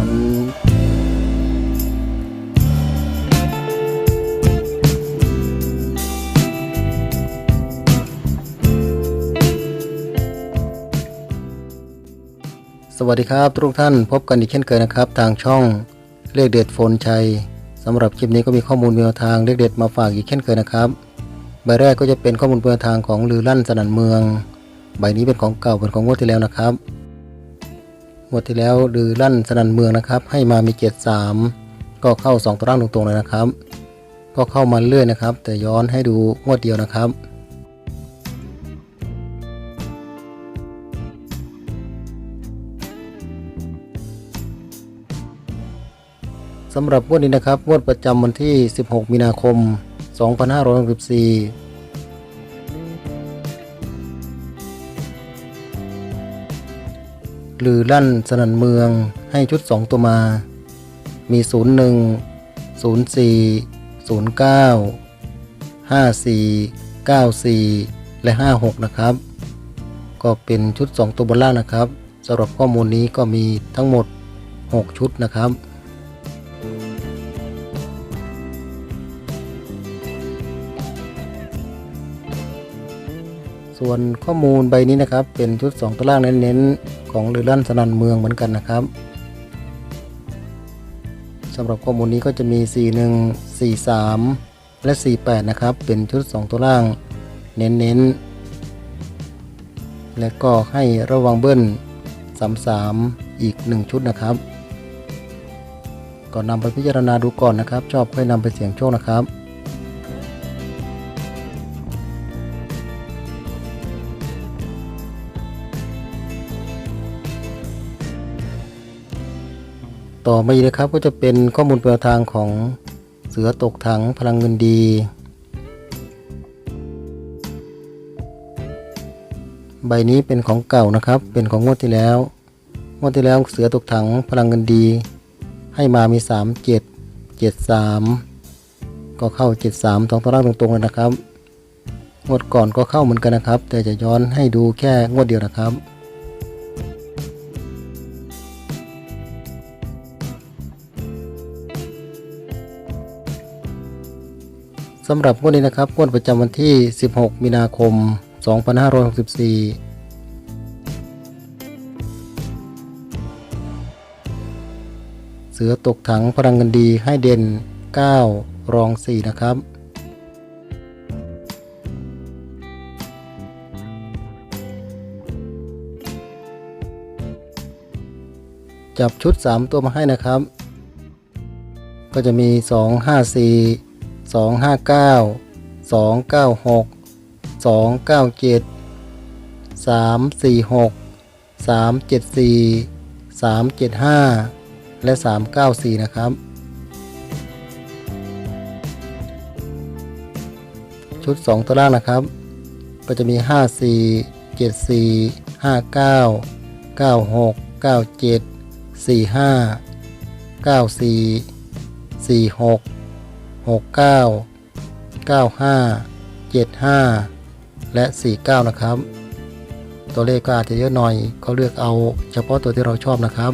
น วัสดีครับทุกท่านพบกันอีกเช่นเคยนะครับ ทางช่องเลขเด็ดโฟนชัยสำหรับคลิปนี้ก็มีข้อมูลแนวทางเลขเด็ดมาฝากอีกเช่นเคยนะครับ ใบแรกก็จะเป็นข้อมูลแนวทางของลือลั่นสนั่นเมือง ใบนี้เป็นของเก่าเป็นของงวดที่แล้วนะครับงวดที่แล้วลือลั่นสนั่นเมืองนะครับ ให้มามีเจ็ดสามก็เข้าสองตัวร่างตรงๆเลยนะครับ ก็เข้ามาเรื่อยนะครับ แต่ย้อนให้ดูงวดเดียวนะครับ สำหรับงวดนี้นะครับงวดประจำวันที่ 16 มีนาคม 2564หรือลั่นสนันเมืองให้ชุด 2 ตัวมา มี 01 04 09 54 94 และ 56 นะครับ ก็เป็นชุด 2 ตัวบนล่างนะครับสำหรับข้อมูลนี้ก็มีทั้งหมด 6 ชุดนะครับ ส่วนข้อมูลใบนี้นะครับ เป็นชุด 2 ตัวล่างเน้นๆ ของเรือลั่นสนันเมืองเหมือนกันนะครับสำหรับข้อมูลนี้ก็จะมี 41 43 และ 48 นะครับ เป็นชุด 2 ตัวล่าง เน้นๆ และก็ให้ระวังเบิ้ล 33 อีก 1 ชุดนะครับ ก่อนนำไปพิจารณาดูก่อนนะครับ ชอบค่อยนำไปเสี่ยงโชคนะครับ ต่อมาอีกนะครับก็จะเป็นข้อมูลแนวทางของเสือตกถังพลังเงินดี ใบนี้เป็นของเก่านะครับ เป็นของงวดที่แล้วงวดที่แล้วเสือตกถังพลังเงินดี ให้มามี 3 7 7 3 ก็เข้า 7 3ตรงตารางตรงๆเลยนะครับงวดก่อนก็เข้าเหมือนกันนะครับ แต่จะย้อนให้ดูแค่งวดเดียวนะครับำหรับงวดนี้นะครับงวดประจำวันที่ 16 มีนาคม 2564เสือตกถังพลังเงินดีให้เด่น 9 รอง 4 นะครับ จับชุด 3 ตัวมาให้นะครับ ก็จะมี 2 5 4 2 5 9 2 9 6 2 9 7 3 4 6 3 7 4 3 7 5 และ 3 9 4 นะครับ ชุด 2ตัวล่างนะครับ ก็จะมี 5 4 7 4 5 9 9 6 9 7 4 5 9 4 4 6 69 95 75 และ 49 นะครับ ตัวเลขก็อาจจะเยอะหน่อย ก็เลือกเอาเฉพาะตัวที่เราชอบนะครับ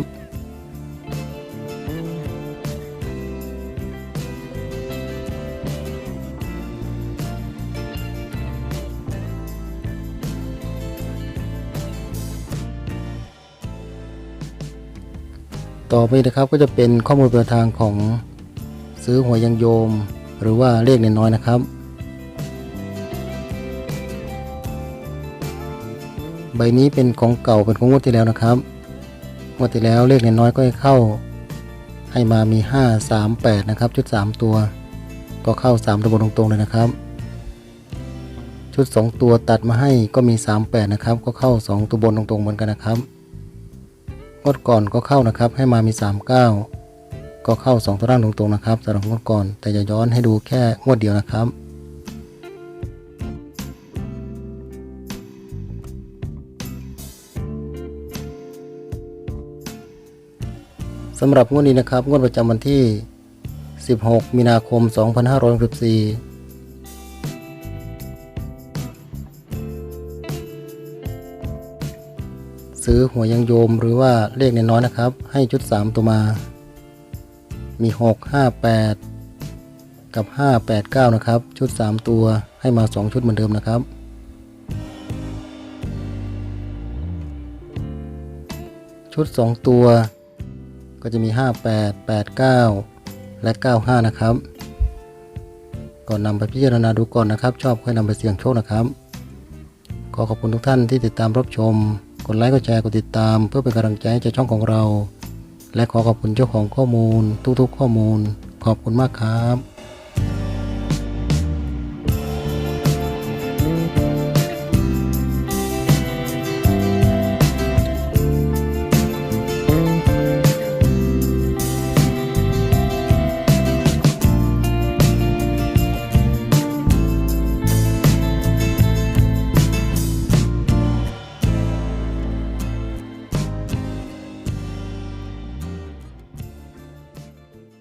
ต่อไปนะครับก็จะเป็นข้อมูลประทางของ ซื้อหวยยังโยม หรือว่าเลขเน้นน้อยนะครับ ใบนี้เป็นของเก่าเป็นของงวดที่แล้วนะครับงวดที่แล้วเลขเน้นน้อยก็ให้เข้า ให้มามี 5 3 8 นะครับ ชุด 3 ตัว ก็เข้า 3ตัวบนตรงๆเลยนะครับ ชุด 2 ตัวตัดมาให้ก็มี 3 8 นะครับ ก็เข้า 2 ตัวบนตรงๆเหมือนกันนะครับงวดก่อนก็เข้านะครับให้มามี 3 9 ก็เข้า2ตัวล่างตรงๆนะครับสำหรับงวดก่อน แต่จะย้อนให้ดูแค่งวดเดียวนะครับสำหรับงวดนี้นะครับงวดประจำวันที่ 16 มีนาคม 2564ซื้อหัวยังโยมหรือว่าเลขน้อยนะครับ ให้ชุด 3 ตัวมา มี 6 5 8 กับ 5 8 9 นะครับ ชุด 3 ตัวให้มา 2 ชุดเหมือนเดิมนะครับ ชุด 2 ตัว ก็จะมี 58 89 และ 95 นะครับ ก่อนนำไปพิจารณาดูก่อนนะครับ ชอบค่อยนำไปเสี่ยงโชคนะครับ ขอขอบคุณทุกท่านที่ติดตามรับชม กดไลค์ กดแชร์ กดติดตาม เพื่อเป็นกำลังใจให้ช่องของเรา และขอขอบคุณเจ้าของข้อมูลทุกๆข้อมูล ขอบคุณมากครับ